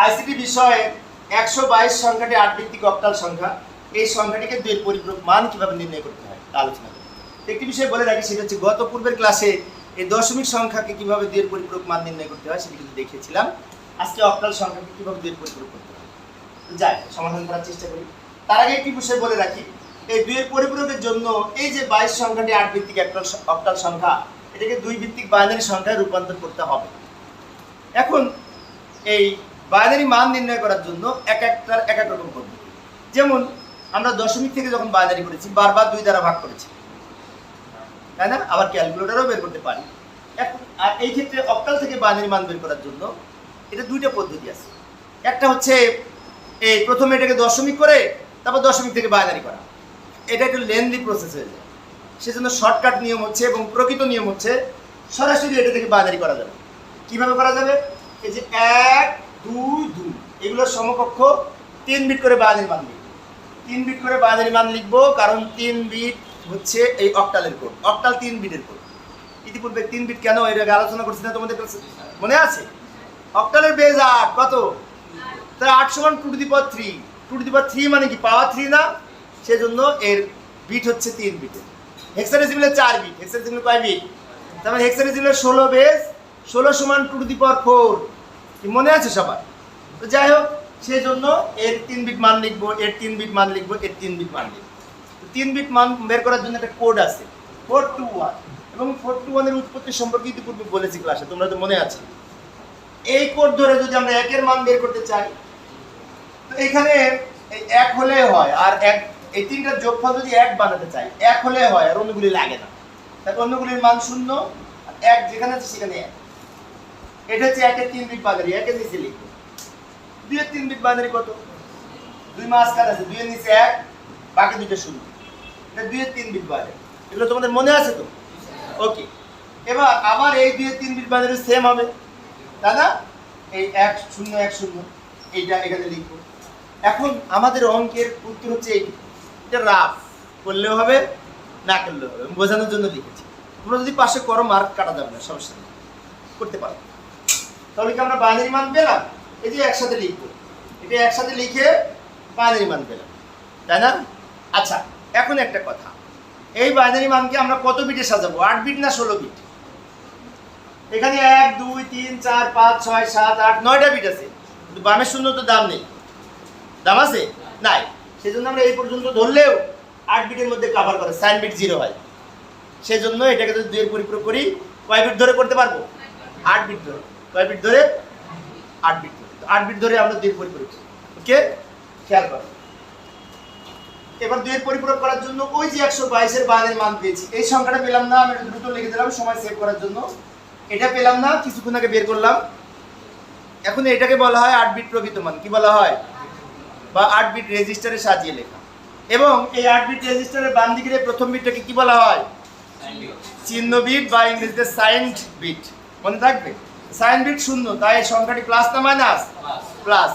ICT বিষয়ে একশো বাইশ সংখ্যাটি আট ভিত্তিক অক্টাল সংখ্যা। এই সংখ্যাটিকে দুই পরিপূরক মান কীভাবে নির্ণয় করতে হয়, তা আলোচনা একটি বিষয় বলে রাখি, সেটা হচ্ছে গত পূর্বের ক্লাসে এই দশমিক সংখ্যাকে কীভাবে দুই পরিপূরক মান নির্ণয় করতে হয়, সেটি কিন্তু দেখিয়েছিলাম। আজকে অক্টাল সংখ্যাকে কীভাবে দুই পরিপূরক করতে হয়। যাই, সমাধান করার চেষ্টা করি। তার আগে একটি বিষয় বলে রাখি, এই দুইয়ের পরিপূরকের জন্য এই যে বাইশ সংখ্যাটি আট ভিত্তিক একটা অক্টাল সংখ্যা, এটাকে দুই ভিত্তিক বাইনারি সংখ্যায় রূপান্তর করতে হবে। এখন এই বাইনারি মান নির্ণয় করার জন্য এক একটার এক এক রকম পদ্ধতি। যেমন, আমরা দশমিক থেকে যখন বাইনারি করেছি, বারবার দুই দ্বারা ভাগ করেছি। তাই না? আবার ক্যালকুলেটরও বের করতে পারি। আর এই ক্ষেত্রে অক্টাল থেকে বাইনারি মান বের করার জন্য এটা দুইটা পদ্ধতি আছে। একটা হচ্ছে, এই প্রথমে এটাকে দশমিক করে, তারপর দশমিক থেকে বাইনারি করা। এটা একটু লেন্দি প্রসেস হয়ে যায়। সেজন্য শর্টকাট নিয়ম হচ্ছে এবং প্রকৃত নিয়ম হচ্ছে সরাসরি এটা থেকে বাইনারি করা যাবে। কীভাবে করা যাবে? এই যে এক, দুই এগুলোর সমকক্ষ তিন বিট করে বাইনারি মান লিখব। তিন বিট করে বাইনারি মান লিখব, কারণ তিন বিট হচ্ছে এই অক্টালের কোড অক্টাল তিন বিটের কোড ইতিপূর্বে তিন বিট কেন এর আগে আলোচনা করছি না তোমাদের কাছে? মনে আছে? অক্টালের বেজ আট, কত? তাহলে আট সমান two to the power three two to the power three মানে কি পাওয়ার থ্রি না? সেজন্য এর বিট হচ্ছে তিন বিটের। হেক্সাডেসিমেলের চার বিট। হেক্সাডেসিমেল কয় বিট? তার মানে হেক্সাডেসিমেলের ষোলো বেস ষোলো সমান two to the power four কি মনে আছে সবার? তো যাই হোক, সেজন্য এর তিন বিট মান লিখব, এর তিন বিট মান লিখব, এর তিন বিট মান লিখব। তিন বিট মান বের করার জন্য একটা কোড আছে ফোর টু ওয়ান এবং ফোর টু ওয়ানের উৎপত্তি সম্পর্কে ইতিপূর্বে বলেছি ক্লাসে, তোমরা তো মনে আছে। এই কোড ধরে যদি আমরা একের মান বের করতে চাই, তো এখানে এই এক হলে হয়, আর এক, এই তিনটার যোগফল যদি এক বানাতে চাই, এক হলে হয়, আর অন্যগুলি লাগে না। তাহলে অন্যগুলির মান শূন্য, আর এক যেখানে আছে সেখানে এক। এটা হচ্ছে একের তিন বিট বানারি একের নিচে লিখব। দুইয়ের তিন বিট বানারি কত? দুই মাঝখানে আছে দুইয়ের নিচে এক, বাকি দুইটা শূন্য। এটা দুইয়ের তিন বিট বানারি এগুলো তোমাদের মনে আছে তো? ওকে এবার আবার এই দুইয়ের তিন বিট বানারি সেম হবে। না এই এক শূন্য এক শূন্য, এইটা এখানে লিখব। এখন আমাদের অঙ্কের উত্তর হচ্ছে এই। এটা রাফ করলেও হবে, না করলেও হবে। বোঝানোর জন্য লিখেছি। তোমরা যদি পাশে করো মার্ক কাটা যাবে না, সমস্যা নেই। করতে পারো। তাহলে কি আমরা বাইনারি মান পেলাম? যে একসাথে লিখব। এটা একসাথে লিখে বাইনারি মান পেলাম। তাই না? আচ্ছা এখন একটা কথা। এই বাইনারি মানকে আমরা কত বিটে সাজাবো? আট বিট না ষোলো বিট? এখানে এক, দুই, তিন, চার, পাঁচ, ছয়, সাত, আট, নয়টা বিট আছে। কিন্তু বামের শূন্য তো দাম নেই। দাম আছে? নাই। সেই জন্য আমরা এই পর্যন্ত ধরলেও আট বিটের মধ্যে কাভার করে, সাইন বিট জিরো হয়। সেই জন্য এটাকে যদি দুইয়ের পরিপূরক করি, কয় বিট ধরে করতে পারব? আট বিট ধরে। কয় বিট ধরে? আট বিট। আট বিট ধরে আমরা দুইয়ের পরিপূরক ওকে? খেয়াল করো। এবার দুইয়ের পরিপূরক করার জন্য ওই যে একশো বাইশের বাইরের মান পেয়েছি এই সংখ্যাটা পেলাম না আমি দ্রুত লিখে দিলাম সময় সেভ করার জন্য। এটা পেলাম না কিছুক্ষণ আগে বের করলাম। এখন এটাকে বলা হয় আট বিট প্রকৃত মান। কি বলা হয়? বা আট বিট রেজিস্টারে সাজিয়ে লেখা। এবং এই আট বিট রেজিস্টারের বাম দিকের প্রথম বিটটাকে কি বলা হয়? চিহ্ন বিট বা ইংরেজিতে সাইন্ড বিট মনে থাকবে? সাইন বিট শূন্য তাই এই সংখ্যাটি প্লাস না মাইনাস প্লাস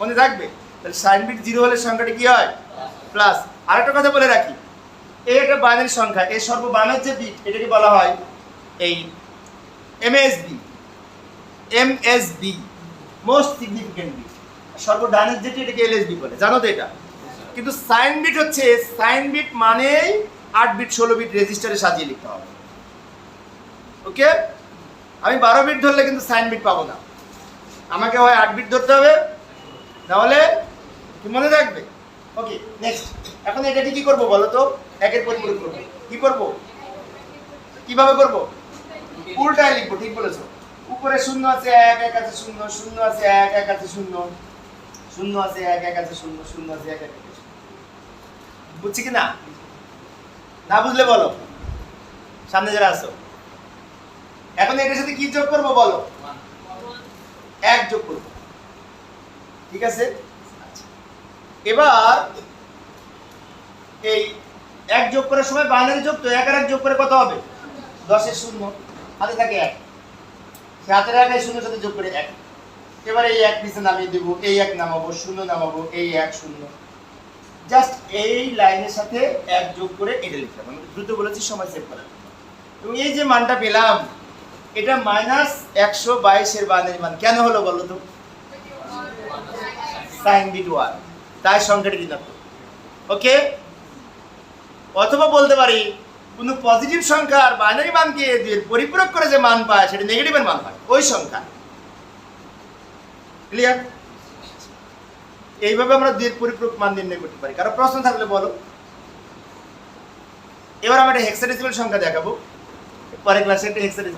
মনে থাকবে? তাহলে সাইন বিট জিরো হলে সংখ্যাটি কি হয়? প্লাস আরেকটা কথা বলে রাখি এই একটা বাইনারি সংখ্যা এই সর্ববামের যে বিট এটাকে বলা হয় এই MSB MSB most significant bit. সর্বডানের যেটি এটাকে এলএসবি বলে জানো তো এটা? কিন্তু সাইন বিট হচ্ছে সাইন বিট মানেই আট বিট ষোলো বিট রেজিস্টারে সাজিয়ে লিখতে হবে। ওকে আমি বারো বিট ধরলে কিন্তু সাইন বিট পাবো না। আমাকে হয় আট বিট ধরতে হবে। নাহলে কি মনে রাখবে? ওকে নেক্সট এখন এটাকে কি করব বলো তো? একের পরিপূরক করব। কি করব? কীভাবে করব? উল্টায় লিখব, ঠিক বলেছ। উপরে শূন্য আছে এক এক আছে শূন্য শূন্য আছে এক এক আছে শূন্য। শূন্য আছে এক এক আছে শূন্য শূন্য আছে এক এক বুঝছি কি না? না বুঝলে বলো। সামনে যারা আসো এখন এটার সাথে কি যোগ করব বলো? এক যোগ করব। ঠিক আছে। এবার এই এক যোগ করার সময় বাইনারি যোগ তো এক আর এক যোগ করে কত হবে? দশের শূন্য। হাতে থাকে এক। সে হাতের এক শূন্যের সাথে যোগ করে এক। এবার এই এক নিচে নামিয়ে দেবো। এই এক নামাবো, শূন্য নামাবো, এই এক শূন্য। জাস্ট এই লাইনের সাথে এক যোগ করে এটা লিখলাম আমি দ্রুত বলেছি, সময় সেভ করার। এবং এই যে মানটা পেলাম এটা মাইনাস একশো বাইশের বানের মান কেন হলো বলো তো? সাইন বিট ওয়ান তাই সংখ্যাটি ঋণাত্মক। ওকে অথবা বলতে পারি, কোনো পজিটিভ সংখ্যার বাইনারি মানকে দুইয়ের পরিপূরক করে যে মান পায়, সেটা নেগেটিভের মান হয়। ওই সংখ্যা। ক্লিয়ার এইভাবে আমরা দুইয়ের পরিপূরক মান নির্ণয় করতে পারি। কারও প্রশ্ন থাকলে বলো। এবার আমরা একটা হেক্সাডেসিমাল সংখ্যা দেখাবো। পরে ক্লাসে একটা হেক্সাডেসিমাল